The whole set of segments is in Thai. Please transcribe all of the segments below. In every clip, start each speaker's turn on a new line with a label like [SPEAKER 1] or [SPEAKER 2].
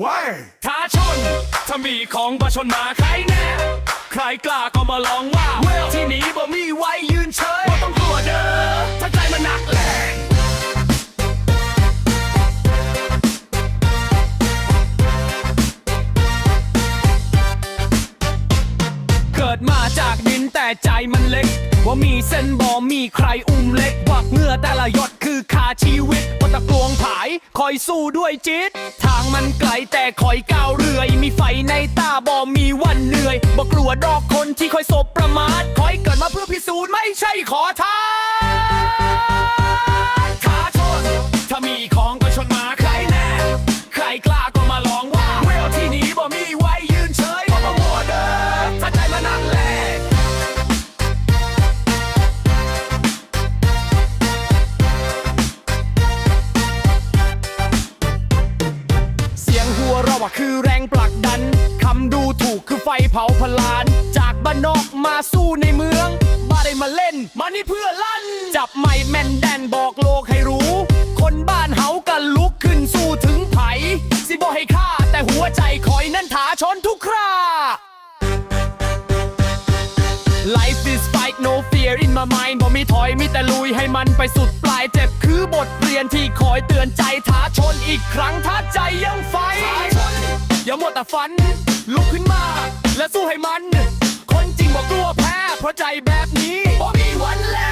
[SPEAKER 1] ว้าย
[SPEAKER 2] ท้าชน ถ้ามีของประชนมาใครแน่ ใครกล้าก็มาลองว่าเวลที่นี้บ่มีไว้ยืนเฉยบ่ต้องกลัวเด้อ ถ้าใจมันหนักแรงเกิดมาจากดินแต่ใจมันเล็ก ว่ามีเส้นบอมีใครอุ้มเล็กวักเงื่อแต่ละหยด คอยสู้ด้วยจิต ทางมันไกลแต่คอยก้าวเรื่อย มีไฟในตาบอมีวันเหนื่อยบ่กลัวดอกคนที่คอยสบ วเราคือแรงผลักดันคำดูถูกคือไฟเผาพลาน จากบ้านนอกมาสู้ในเมืองมาได้มาเล่น มานี่เพื่อลั่น จับไม้แม่นแดนบอกโลกให้รู้ คนบ้านเฮากันลุกขึ้นสู้ถึงไผ สิบ่ให้ฆ่าแต่หัวใจคอยนั่นถาชนทุกครา Life is fight no fear in my mind บ่มีถอยมีแต่ลุยให้มันไปสุดปลายเจ็บคือบทเรียนที่คอยเตือนใจท้าชนอีกครั้งถ้าใจยังไฟ อย่าหมดแต่ฝัน ลุกขึ้นมา และสู้ให้มัน คนจริงบอกกลัวแพ้ เพราะใจแบบนี้บ่มีวันแล้ว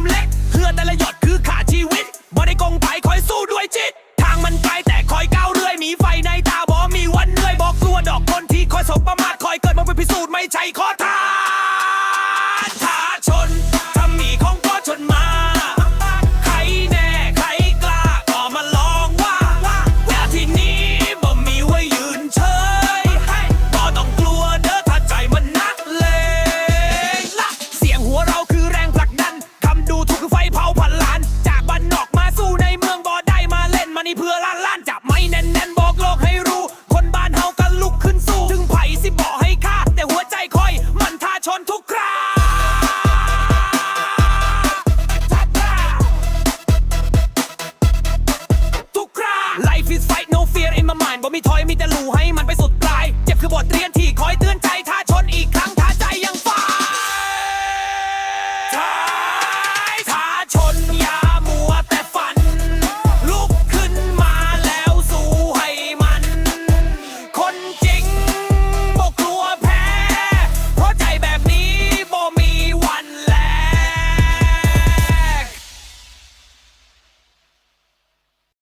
[SPEAKER 2] พิสูจน์ไม่ใช่คอ